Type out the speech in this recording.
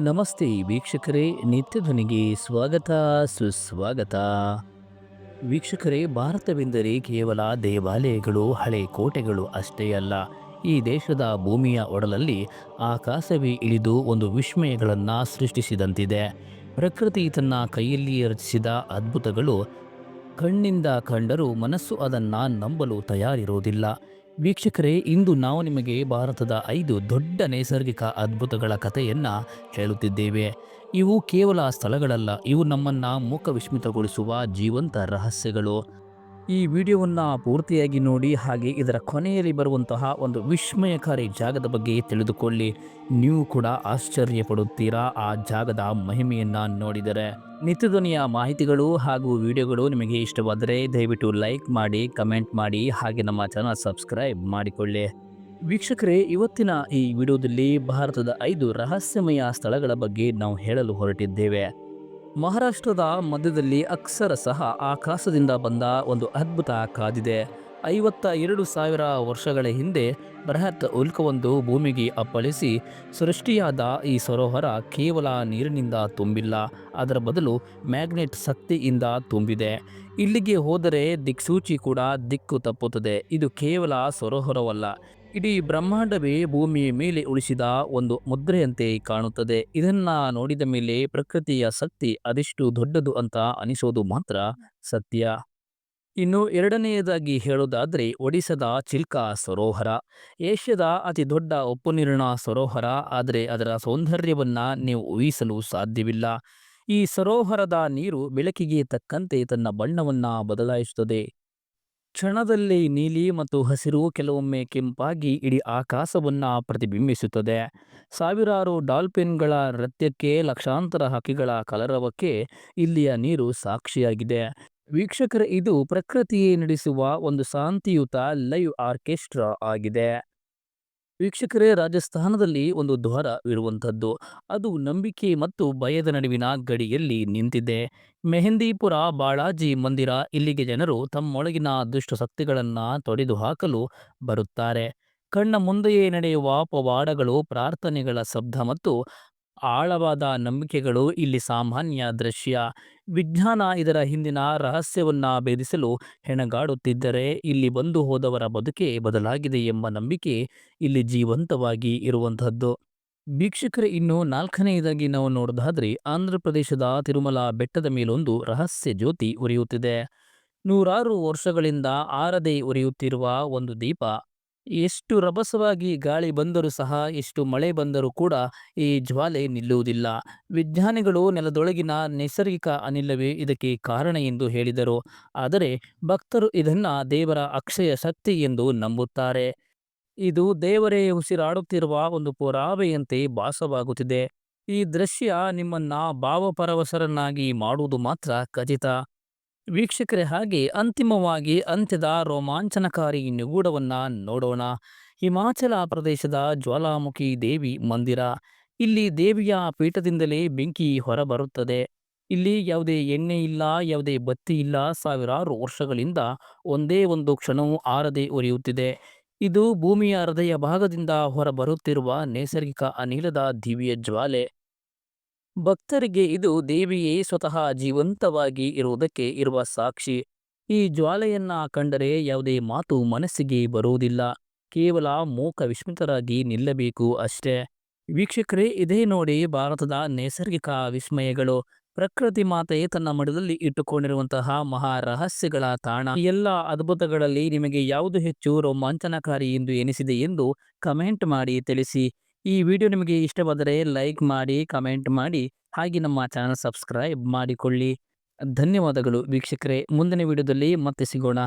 ನಮಸ್ತೆ ವೀಕ್ಷಕರೇ, ನಿತ್ಯ ಧ್ವನಿಗೆ ಸ್ವಾಗತ, ಸುಸ್ವಾಗತ. ವೀಕ್ಷಕರೇ, ಭಾರತವೆಂದರೆ ಕೇವಲ ದೇವಾಲಯಗಳು, ಹಳೆ ಕೋಟೆಗಳು ಅಷ್ಟೇ ಅಲ್ಲ. ಈ ದೇಶದ ಭೂಮಿಯ ಒಡಲಲ್ಲಿ ಆಕಾಶವೇ ಇಳಿದು ಒಂದು ವಿಸ್ಮಯಗಳನ್ನು ಸೃಷ್ಟಿಸಿದಂತಿದೆ. ಪ್ರಕೃತಿ ತನ್ನ ಕೈಯಲ್ಲಿ ರಚಿಸಿದ ಅದ್ಭುತಗಳು, ಕಣ್ಣಿಂದ ಕಂಡರೂ ಮನಸ್ಸು ಅದನ್ನು ನಂಬಲು ತಯಾರಿರುವುದಿಲ್ಲ ವೀಕ್ಷಕರೇ, ಇಂದು ನಾವು ನಿಮಗೆ ಭಾರತದ ಐದು ದೊಡ್ಡ ನೈಸರ್ಗಿಕ ಅದ್ಭುತಗಳ ಕಥೆಯನ್ನು ಹೇಳುತ್ತಿದ್ದೇವೆ. ಇವು ಕೇವಲ ಸ್ಥಳಗಳಲ್ಲ, ಇವು ನಮ್ಮನ್ನು ಮೂಕ ವಿಸ್ಮಿತಗೊಳಿಸುವ ಜೀವಂತ ರಹಸ್ಯಗಳು. ಈ ವಿಡಿಯೋವನ್ನು ಪೂರ್ತಿಯಾಗಿ ನೋಡಿ ಹಾಗೆ ಇದರ ಕೊನೆಯಲ್ಲಿ ಬರುವಂತಹ ಒಂದು ವಿಸ್ಮಯಕಾರಿ ಜಾಗದ ಬಗ್ಗೆ ತಿಳಿದುಕೊಳ್ಳಿ. ನೀವು ಕೂಡ ಆಶ್ಚರ್ಯ ಪಡುತ್ತೀರಾ ಆ ಜಾಗದ ಮಹಿಮೆಯನ್ನು ನೋಡಿದರೆ. ನಿತ್ಯಧ್ವನಿಯ ಮಾಹಿತಿಗಳು ಹಾಗೂ ವಿಡಿಯೋಗಳು ನಿಮಗೆ ಇಷ್ಟವಾದರೆ ದಯವಿಟ್ಟು ಲೈಕ್ ಮಾಡಿ, ಕಮೆಂಟ್ ಮಾಡಿ ಹಾಗೆ ನಮ್ಮ ಚಾನಲ್ ಸಬ್ಸ್ಕ್ರೈಬ್ ಮಾಡಿಕೊಳ್ಳಿ. ವೀಕ್ಷಕರೇ, ಇವತ್ತಿನ ಈ ವಿಡಿಯೋದಲ್ಲಿ ಭಾರತದ ಐದು ರಹಸ್ಯಮಯ ಸ್ಥಳಗಳ ಬಗ್ಗೆ ನಾವು ಹೇಳಲು ಹೊರಟಿದ್ದೇವೆ. ಮಹಾರಾಷ್ಟ್ರದ ಮಧ್ಯದಲ್ಲಿ ಅಕ್ಷರ ಸಹ ಆಕಾಶದಿಂದ ಬಂದ ಒಂದು ಅದ್ಭುತ ಕಾದಿದೆ. ಐವತ್ತ ಎರಡು ಸಾವಿರ ವರ್ಷಗಳ ಹಿಂದೆ ಬೃಹತ್ ಉಲ್ಕವೊಂದು ಭೂಮಿಗೆ ಅಪ್ಪಳಿಸಿ ಸೃಷ್ಟಿಯಾದ ಈ ಸರೋವರ ಕೇವಲ ನೀರಿನಿಂದ ತುಂಬಿಲ್ಲ, ಅದರ ಬದಲು ಮ್ಯಾಗ್ನೆಟ್ ಶಕ್ತಿಯಿಂದ ತುಂಬಿದೆ. ಇಲ್ಲಿಗೆ ಹೋದರೆ ದಿಕ್ಸೂಚಿ ಕೂಡ ದಿಕ್ಕು ತಪ್ಪುತ್ತದೆ. ಇದು ಕೇವಲ ಸರೋವರವಲ್ಲ. ಇಡೀ ಬ್ರಹ್ಮಾಂಡವೇ ಭೂಮಿಯ ಮೇಲೆ ಉಳಿಸಿದ ಒಂದು ಮುದ್ರೆಯಂತೆ ಕಾಣುತ್ತದೆ. ಇದನ್ನ ನೋಡಿದ ಮೇಲೆ ಪ್ರಕೃತಿಯ ಶಕ್ತಿ ಅದೆಷ್ಟು ದೊಡ್ಡದು ಅಂತ ಅನಿಸೋದು ಮಾತ್ರ ಸತ್ಯ. ಇನ್ನು ಎರಡನೆಯದಾಗಿ ಹೇಳೋದಾದ್ರೆ ಒಡಿಸದ ಚಿಲ್ಕಾ ಸರೋವರ. ಏಷ್ಯಾದ ಅತಿ ದೊಡ್ಡ ಉಪ್ಪು ನೀರಿನ ಸರೋವರ, ಆದರೆ ಅದರ ಸೌಂದರ್ಯವನ್ನು ನೀವು ಊಹಿಸಲು ಸಾಧ್ಯವಿಲ್ಲ. ಈ ಸರೋವರದ ನೀರು ಬೆಳಕಿಗೆ ತಕ್ಕಂತೆ ತನ್ನ ಬಣ್ಣವನ್ನ ಬದಲಾಯಿಸುತ್ತದೆ. ಕ್ಷಣದಲ್ಲಿ ನೀಲಿ ಮತ್ತು ಹಸಿರು ಕೆಲವೊಮ್ಮೆ ಕೆಂಪಾಗಿ ಇಡೀ ಆಕಾಶವನ್ನು ಪ್ರತಿಬಿಂಬಿಸುತ್ತದೆ. ಸಾವಿರಾರು ಡಾಲ್ಫಿನ್ಗಳ ನೃತ್ಯಕ್ಕೆ ಲಕ್ಷಾಂತರ ಹಕ್ಕಿಗಳ ಕಲರವಕ್ಕೆ ಇಲ್ಲಿಯ ನೀರು ಸಾಕ್ಷಿಯಾಗಿದೆ. ವೀಕ್ಷಕರ, ಇದು ಪ್ರಕೃತಿಯೇ ನಡೆಸುವ ಒಂದು ಶಾಂತಿಯುತ ಲೈವ್ ಆರ್ಕೆಸ್ಟ್ರಾ ಆಗಿದೆ. ವೀಕ್ಷಕರೇ, ರಾಜಸ್ಥಾನದಲ್ಲಿ ಒಂದು ದ್ವಾರ ಇರುವಂಥದ್ದು. ಅದು ನಂಬಿಕೆ ಮತ್ತು ಭಯದ ನಡುವಿನ ಗಡಿಯಲ್ಲಿ ನಿಂತಿದೆ. ಮೆಹಂದಿಪುರ, ಬಾಳಾಜಿ ಮಂದಿರ ಇಲ್ಲಿಗೆ ಜನರು ತಮ್ಮೊಳಗಿನ ದುಷ್ಟ ಶಕ್ತಿಗಳನ್ನು ತೊಡೆದು ಹಾಕಲು ಬರುತ್ತಾರೆ. ಕಣ್ಣ ಮುಂದೆಯೇ ನಡೆಯುವ ಪವಾಡಗಳು, ಪ್ರಾರ್ಥನೆಗಳ ಶಬ್ದ ಮತ್ತು ಆಳವಾದ ನಂಬಿಕೆಗಳು, ಇಲ್ಲಿ ಸಾಮಾನ್ಯ ದೃಶ್ಯ. ವಿಜ್ಞಾನ ಇದರ ಹಿಂದಿನ ರಹಸ್ಯವನ್ನ ಭೇದಿಸಲು ಹೆಣಗಾಡುತ್ತಿದ್ದರೆ, ಇಲ್ಲಿ ಬಂದು ಹೋದವರ ಬದುಕೆ ಬದಲಾಗಿದೆ ಎಂಬ ನಂಬಿಕೆ ಇಲ್ಲಿ ಜೀವಂತವಾಗಿ ಇರುವಂಥದ್ದು. ವೀಕ್ಷಕರೇ, ಇನ್ನು ನಾಲ್ಕನೆಯದಾಗಿ ನಾವು ನೋಡೋದಾದ್ರೆ, ಆಂಧ್ರ ಪ್ರದೇಶದ ತಿರುಮಲ ಬೆಟ್ಟದ ಮೇಲೊಂದು ರಹಸ್ಯ ಜ್ಯೋತಿ ಉರಿಯುತ್ತಿದೆ. ನೂರಾರು ವರ್ಷಗಳಿಂದ ಆರದೆ ಉರಿಯುತ್ತಿರುವ ಒಂದು ದೀಪ ಎಷ್ಟು ರಭಸವಾಗಿ ಗಾಳಿ ಬಂದರೂ ಸಹ, ಎಷ್ಟು ಮಳೆ ಬಂದರೂ ಕೂಡ ಈ ಜ್ವಾಲೆ ನಿಲ್ಲುವುದಿಲ್ಲ. ವಿಜ್ಞಾನಿಗಳು ನೆಲದೊಳಗಿನ ನೈಸರ್ಗಿಕ ಅನಿಲವೇ ಇದಕ್ಕೆ ಕಾರಣ ಎಂದು ಹೇಳಿದರು. ಆದರೆ ಭಕ್ತರು ಇದನ್ನು ದೇವರ ಅಕ್ಷಯ ಶಕ್ತಿ ಎಂದು ನಂಬುತ್ತಾರೆ. ಇದು ದೇವರೇ ಉಸಿರಾಡುತ್ತಿರುವ ಒಂದು ಪುರಾವೆಯಂತೆ ಭಾಸವಾಗುತ್ತಿದೆ. ಈ ದೃಶ್ಯ ನಿಮ್ಮನ್ನ ಭಾವಪರವಶರನ್ನಾಗಿ ಮಾಡುವುದು ಮಾತ್ರ ಖಚಿತ. ವೀಕ್ಷಕರೇ ಹಾಗೆ ಅಂತಿಮವಾಗಿ ಅಂತ್ಯದ ರೋಮಾಂಚನಕಾರಿ ನಿಗೂಢವನ್ನು ನೋಡೋಣ. ಹಿಮಾಚಲ ಪ್ರದೇಶದ ಜ್ವಾಲಾಮುಖಿ ದೇವಿ ಮಂದಿರ. ಇಲ್ಲಿ ದೇವಿಯ ಪೀಠದಿಂದಲೇ ಬೆಂಕಿ ಹೊರಬರುತ್ತದೆ. ಇಲ್ಲಿ ಯಾವುದೇ ಎಣ್ಣೆ ಇಲ್ಲ, ಯಾವುದೇ ಬತ್ತಿ ಇಲ್ಲ. ಸಾವಿರಾರು ವರ್ಷಗಳಿಂದ ಒಂದೇ ಒಂದು ಕ್ಷಣವೂ ಆರದೆ ಉರಿಯುತ್ತಿದೆ. ಇದು ಭೂಮಿಯ ಹೃದಯ ಭಾಗದಿಂದ ಹೊರಬರುತ್ತಿರುವ ನೈಸರ್ಗಿಕ ಅನಿಲದ ದಿವ್ಯ ಜ್ವಾಲೆ. ಭಕ್ತರಿಗೆ ಇದು ದೇವಿಯೇ ಸ್ವತಃ ಜೀವಂತವಾಗಿ ಇರುವುದಕ್ಕೆ ಇರುವ ಸಾಕ್ಷಿ. ಈ ಜ್ವಾಲೆಯನ್ನ ಕಂಡರೆ ಯಾವುದೇ ಮಾತು ಮನಸ್ಸಿಗೆ ಬರುವುದಿಲ್ಲ. ಕೇವಲ ಮೂಕ ವಿಸ್ಮಿತರಾಗಿ ನಿಲ್ಲಬೇಕು ಅಷ್ಟೇ. ವೀಕ್ಷಕರೇ, ಇದೇ ನೋಡಿ ಭಾರತದ ನೈಸರ್ಗಿಕ ವಿಸ್ಮಯಗಳು. ಪ್ರಕೃತಿ ಮಾತೆ ತನ್ನ ಮಠದಲ್ಲಿ ಇಟ್ಟುಕೊಂಡಿರುವಂತಹ ಮಹಾ ರಹಸ್ಯಗಳ ತಾಣ ಎಲ್ಲ ಅದ್ಭುತಗಳಲ್ಲಿ ನಿಮಗೆ ಯಾವುದು ಹೆಚ್ಚು ರೋಮಾಂಚನಕಾರಿ ಎಂದು ಎನಿಸಿದೆ ಎಂದು ಕಮೆಂಟ್ ಮಾಡಿ ತಿಳಿಸಿ. ಈ ವಿಡಿಯೋ ನಿಮಗೆ ಇಷ್ಟವಾದರೆ ಲೈಕ್ ಮಾಡಿ, ಕಮೆಂಟ್ ಮಾಡಿ, ಹಾಗೆ ನಮ್ಮ ಚಾನಲ್ ಸಬ್ಸ್ಕ್ರೈಬ್ ಮಾಡಿಕೊಳ್ಳಿ. ಧನ್ಯವಾದಗಳು ವೀಕ್ಷಕರೇ. ಮುಂದಿನ ವಿಡಿಯೋದಲ್ಲಿ ಮತ್ತೆ ಸಿಗೋಣ.